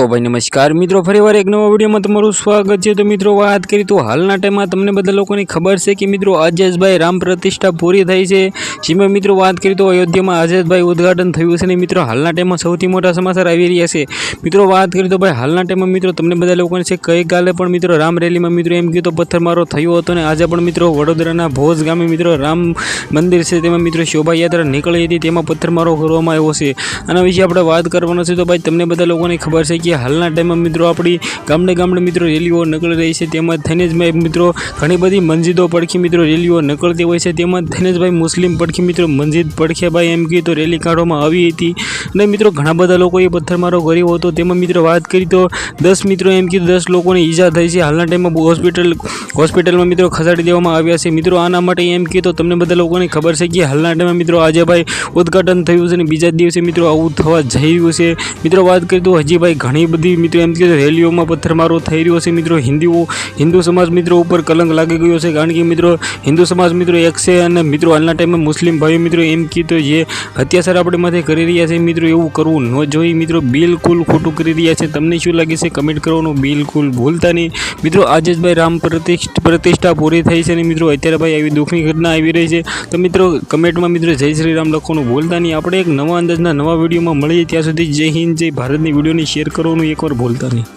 તો ભાઈ નમસ્કાર. મિત્રો ફરીવાર એક નવા વિડીયોમાં તમારું સ્વાગત છે. તો મિત્રો, વાત કરી તો હાલના ટાઈમમાં તમને બધા લોકોની ખબર છે કે મિત્રો અજેશભાઈ રામ પ્રતિષ્ઠા પૂરી થઈ છે. જેમાં મિત્રો, વાત કરી તો અયોધ્યામાં અજેશભાઈ ઉદઘાટન થયું છે ને મિત્રો, હાલના ટાઈમમાં સૌથી મોટા સમાચાર આવી રહ્યા છે. મિત્રો, વાત કરી તો ભાઈ, હાલના ટાઈમમાં મિત્રો, તમને બધા લોકોને છે ગઈકાલે પણ મિત્રો, રામ રેલીમાં મિત્રો એમ કીધું, પથ્થરમારો થયો હતો ને આજે પણ મિત્રો, વડોદરાના ભોજ ગામે મિત્રો, રામ મંદિર છે, તેમાં મિત્રો શોભાયાત્રા નીકળી હતી, તેમાં પથ્થરમારો કરવામાં આવ્યો છે. આના વિશે આપણે વાત કરવાનો છે. તો ભાઈ, તમને બધા લોકોને ખબર છે કે હાલના ટાઈમમાં મિત્રો આપણી ગામડે ગામડે મિત્રો રેલીઓ નકળી રહી છે. તેમાં થઈને મિત્રો ઘણી બધી મસ્જિદો પડખી મિત્રો રેલીઓ નકળતી હોય છે. તેમાં થઈને મુસ્લિમ પડખી મિત્રો મસ્જિદ પડખે એમ એમ તો રેલી કાઢવામાં આવી હતી. અને મિત્રો ઘણા બધા લોકોએ પથ્થરમારો કર્યો હતો. તેમાં મિત્રો વાત કરી તો દસ મિત્રો એમ કીધું દસ લોકોને ઈજા થઈ છે. હાલના ટાઈમમાં હોસ્પિટલ, હોસ્પિટલમાં મિત્રો ખસેડી દેવામાં આવ્યા છે. મિત્રો આના માટે એમ કીધું તમને બધા લોકોને ખબર છે કે હાલના ટાઈમમાં મિત્રો આજે ભાઈ ઉદ્ઘાટન થયું છે અને બીજા દિવસે મિત્રો આવું થવા જઈ રહ્યું છે. મિત્રો વાત કરીએ તો હજી ભાઈ ઘણી બધી મિત્રો એમ કીધું રેલીઓમાં પથ્થરમારો થઈ રહ્યો છે. મિત્રો, હિન્દુઓ, હિન્દુ સમાજ મિત્રો ઉપર કલંક લાગી ગયો છે. કારણ કે મિત્રો, હિન્દુ સમાજ મિત્રો એક છે અને મિત્રો હાલના ટાઈમમાં મુસ્લિમ ભાઈઓ મિત્રો એમ કીધું જે અત્યાચાર આપણે માથે કરી રહ્યા છે, મિત્રો એવું કરવું ન જોઈએ. મિત્રો, બિલકુલ ખોટું કરી રહ્યા છે. તમને શું લાગે છે? કમેન્ટ કરવાનું બિલકુલ ભૂલતા નહીં. મિત્રો આજે જ ભાઈ રામ પ્રતિષ્ઠ પૂરી થઈ છે અને મિત્રો, અત્યારે ભાઈ આવી દુઃખની ઘટના આવી રહી છે. તો મિત્રો કમેન્ટમાં મિત્રો જય શ્રી રામ લખવાનું ભૂલતા નહીં. આપણે એક નવા અંદાજના નવા વિડીયોમાં મળીએ ત્યાં સુધી જય હિન્દ, જય ભારતની વિડીયોની શેર કરવાનું એકવાર ભૂલતા નહીં